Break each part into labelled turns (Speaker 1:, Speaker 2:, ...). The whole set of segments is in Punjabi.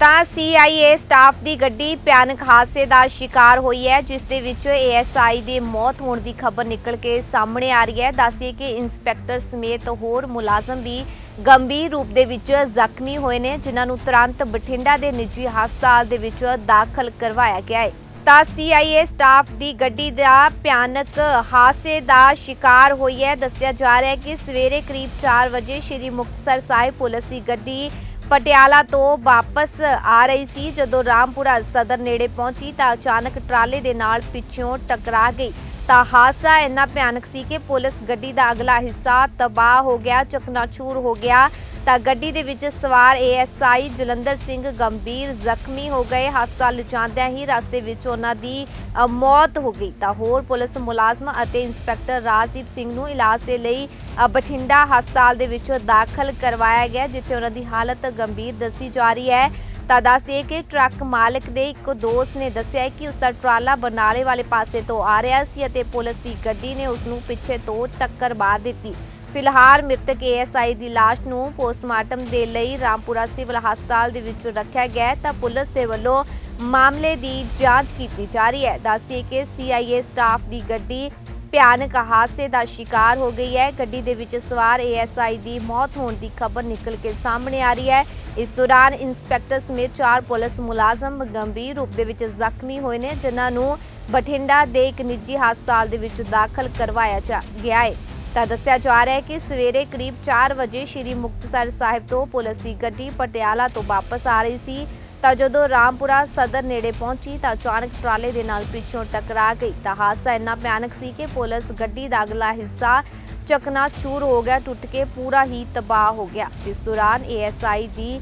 Speaker 1: ਤਾਂ CIA ਸਟਾਫ ਦੀ ਗੱਡੀ ਭਿਆਨਕ ਹਾਦਸੇ ਦਾ ਸ਼ਿਕਾਰ ਹੋਈ ਹੈ, ਜਿਸ ਦੇ ਵਿੱਚ ASI ਦੇ ਮੌਤ ਹੋਣ ਦੀ ਖਬਰ ਨਿਕਲ ਕੇ ਸਾਹਮਣੇ ਆ ਰਹੀ ਹੈ। ਦੱਸਦੀ ਕਿ ਇੰਸਪੈਕਟਰ ਸਮੇਤ ਹੋਰ ਮੁਲਾਜ਼ਮ ਵੀ ਗੰਭੀਰ ਰੂਪ ਦੇ ਵਿੱਚ ਜ਼ਖਮੀ ਹੋਏ ਨੇ, ਜਿਨ੍ਹਾਂ ਨੂੰ ਤੁਰੰਤ ਬਠਿੰਡਾ ਦੇ ਨਿੱਜੀ ਹਸਪਤਾਲ ਦੇ ਵਿੱਚ ਦਾਖਲ ਕਰਵਾਇਆ ਗਿਆ ਹੈ। ਤਾਂ CIA ਸਟਾਫ ਦੀ ਗੱਡੀ ਦਾ ਭਿਆਨਕ ਹਾਦਸੇ ਦਾ ਸ਼ਿਕਾਰ ਹੋਈ ਹੈ। ਦੱਸਿਆ ਜਾ ਰਿਹਾ ਹੈ ਕਿ ਸਵੇਰੇ ਕਰੀਬ 4 ਵਜੇ ਸ਼੍ਰੀ ਮੁਕਤਸਰ ਸਾਹਿਬ ਪੁਲਿਸ ਦੀ ਗੱਡੀ ਪਟਿਆਲਾ ਤੋਂ ਵਾਪਸ ਆ ਰਹੀ ਸੀ ਜਦੋਂ ਰਾਮਪੁਰਾ ਸਦਰ ਨੇੜੇ ਪਹੁੰਚੀ ਤਾਂ ਅਚਾਨਕ ਟਰਾਲੇ ਦੇ ਨਾਲ ਪਿੱਛੋਂ ਟਕਰਾ ਗਈ। ਤਾਂ ਹਾਦਸਾ, ਇੰਨਾ ਭਿਆਨਕ ਸੀ ਕਿ ਪੁਲਿਸ ਗੱਡੀ ਦਾ ਅਗਲਾ ਹਿੱਸਾ ਤਬਾਹ ਹੋ ਗਿਆ ਚਕਨਾਚੂਰ ਹੋ ਗਿਆ। ਤਾਂ ਗੱਡੀ ਦੇ ਵਿੱਚ ਸਵਾਰ ਏਐਸਆਈ ਜਲੰਧਰ ਸਿੰਘ ਗੰਭੀਰ ਜ਼ਖਮੀ ਹੋ ਗਏ। ਹਸਪਤਾਲ ਲਿਜਾਂਦਿਆਂ ਹੀ ਰਸਤੇ ਵਿੱਚ ਉਹਨਾਂ ਦੀ ਮੌਤ ਹੋ ਗਈ। ਤਾਂ ਹੋਰ ਪੁਲਿਸ ਮੁਲਾਜ਼ਮ ਅਤੇ ਇੰਸਪੈਕਟਰ ਰਾਜਦੀਪ ਸਿੰਘ ਨੂੰ ਇਲਾਜ ਦੇ ਲਈ ਬਠਿੰਡਾ ਹਸਪਤਾਲ ਦੇ ਵਿੱਚ ਦਾਖਲ ਕਰਵਾਇਆ ਗਿਆ, ਜਿੱਥੇ ਉਹਨਾਂ ਦੀ ਹਾਲਤ ਗੰਭੀਰ ਦੱਸੀ ਜਾ ਰਹੀ ਹੈ। ਤਾਂ ਦੱਸ ਦਈਏ ਕਿ ਟਰੱਕ ਮਾਲਕ ਦੇ ਇੱਕ ਦੋਸਤ ਨੇ ਦੱਸਿਆ ਕਿ ਉਸ ਦਾ ਟਰਾਲਾ ਬਰਨਾਲੇ ਵਾਲੇ ਪਾਸੇ ਤੋਂ ਆ ਰਿਹਾ ਸੀ ਅਤੇ ਪੁਲਿਸ ਦੀ ਗੱਡੀ ਨੇ ਉਸ ਨੂੰ ਪਿੱਛੇ ਤੋਂ ਟੱਕਰ ਮਾਰ ਦਿੱਤੀ। ਫਿਲਹਾਲ ਮ੍ਰਿਤਕ ਏਐਸਆਈ ਦੀ ਲਾਸ਼ ਨੂੰ ਪੋਸਟਮਾਰਟਮ ਦੇ ਲਈ ਰਾਮਪੁਰਾ ਸਿਵਲ ਹਸਪਤਾਲ ਦੇ ਵਿੱਚ ਰੱਖਿਆ ਗਿਆ ਤਾਂ ਪੁਲਿਸ ਦੇ ਵੱਲੋਂ ਮਾਮਲੇ ਦੀ ਜਾਂਚ ਕੀਤੀ ਜਾ ਰਹੀ ਹੈ। ਦੱਸਦੀ ਕਿ ਸੀਆਈਏ ਸਟਾਫ ਦੀ ਗੱਡੀ ਭਿਆਨਕ ਹਾਦਸੇ ਦਾ ਸ਼ਿਕਾਰ ਹੋ ਗਈ ਹੈ। ਗੱਡੀ ਦੇ ਵਿੱਚ ਸਵਾਰ ਏਐਸਆਈ ਦੀ ਮੌਤ ਹੋਣ ਦੀ ਖਬਰ ਨਿਕਲ ਕੇ ਸਾਹਮਣੇ ਆ ਰਹੀ ਹੈ। ਇਸ ਦੌਰਾਨ ਇੰਸਪੈਕਟਰ ਸਮੇਤ ਚਾਰ ਪੁਲਿਸ ਮੁਲਾਜ਼ਮ ਗੰਭੀਰ ਰੂਪ ਦੇ ਵਿੱਚ ਜ਼ਖਮੀ ਹੋਏ ਨੇ, ਜਿਨ੍ਹਾਂ ਨੂੰ ਬਠਿੰਡਾ ਦੇ ਇੱਕ ਨਿੱਜੀ ਹਸਪਤਾਲ ਦੇ ਵਿੱਚ ਦਾਖਲ ਕਰਵਾਇਆ ਜਾ- ਗਿਆ ਹੈ। ਤਾਂ ਦੱਸਿਆ ਜਾ ਰਿਹਾ ਹੈ ਕਿ ਸਵੇਰੇ ਕਰੀਬ 4 ਵਜੇ ਸ਼੍ਰੀ ਮੁਕਤਸਰ ਸਾਹਿਬ ਤੋਂ ਪੁਲਿਸ ਦੀ ਗੱਡੀ ਪਟਿਆਲਾ ਤੋਂ ਵਾਪਸ ਆ ਰਹੀ ਸੀ। ਤਾਂ ਜਦੋਂ ਰਾਮਪੁਰਾ ਸਦਰ ਨੇੜੇ ਪਹੁੰਚੀ ਤਾਂ ਅਚਾਨਕ ਟਰਾਲੇ ਦੇ ਨਾਲ ਪਿੱਛੋਂ ਟਕਰਾ ਗਈ। ਤਾਂ ਹਾਦਸਾ ਇੰਨਾ ਭਿਆਨਕ ਸੀ ਕਿ ਪੁਲਿਸ ਗੱਡੀ ਦਾ ਅਗਲਾ ਹਿੱਸਾ ਚਕਨਾ ਚੂਰ ਹੋ ਗਿਆ, ਟੁੱਟ ਕੇ ਪੂਰਾ ਹੀ ਤਬਾਹ ਹੋ ਗਿਆ। ਜਿਸ ਦੌਰਾਨ ਏਐਸਆਈ ਦੀ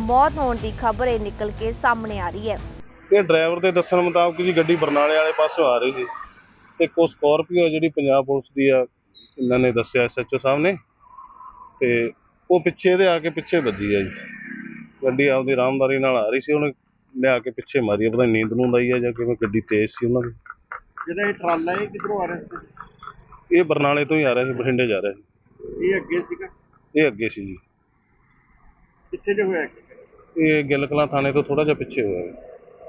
Speaker 1: ਮੌਤ ਹੋਣ ਦੀ ਖਬਰ ਇਹ ਨਿਕਲ ਕੇ ਸਾਹਮਣੇ ਆ ਰਹੀ ਹੈ।
Speaker 2: ਇਹ ਡਰਾਈਵਰ ਦੇ ਦੱਸਣ ਮੁਤਾਬਕ ਜੀ ਗੱਡੀ ਬਰਨਾਲੇ ਵਾਲੇ ਪਾਸੋਂ ਆ ਰਹੀ ਸੀ ਤੇ ਕੋ ਸਕਾਰਪੀਓ ਜਿਹੜੀ ਪੰਜਾਬ ਪੁਲਿਸ ਦੀ ਆ, ਇਹਨਾਂ ਨੇ ਦੱਸਿਆ ਐਸਐਚਓ ਸਾਹਿਬ ਨੇ ਤੇ ਉਹ ਪਿੱਛੇ ਦੇ ਆ ਕੇ ਪਿੱਛੇ ਵੱਜੀ ਆ ਜੀ। ਗੱਡੀ ਆਪਦੀ ਆਰਾਮਦਾਰੀ ਨਾਲ ਆ ਰਹੀ ਸੀ ਉਹਨੇ ਲਿਆ ਕੇ ਪਿੱਛੇ ਮਾਰੀ ਆ ਪਤਾ ਨੀ ਨੀਂਦ ਨੂੰ ਲਾਈ ਆ ਜਾਂ ਕਿਵੇਂ ਗੱਡੀ ਤੇਜ਼ ਸੀ ਉਹਨਾਂ ਦੀ।
Speaker 3: ਜਿਹੜਾ ਇਹ ਟਰਾਲਾ ਹੈ ਕਿੱਧਰੋਂ ਆ ਰਿਹਾ ਸੀ?
Speaker 2: ਇਹ ਬਰਨਾਲੇ ਤੋਂ ਹੀ ਆ ਰਿਹਾ ਸੀ ਬਠਿੰਡੇ ਜਾ ਰਿਹਾ ਸੀ।
Speaker 3: ਇਹ ਅੱਗੇ ਸੀਗਾ?
Speaker 2: ਇਹ ਅੱਗੇ ਸੀ ਜੀ।
Speaker 3: ਕਿੱਥੇ ਜੇ ਹੋਇਆ?
Speaker 2: ਇਹ ਗਿੱਲ ਕਲਾਂ ਥਾਣੇ ਤੋਂ ਥੋੜਾ ਜਿਹਾ ਪਿੱਛੇ ਹੋਇਆ। ਹੈ।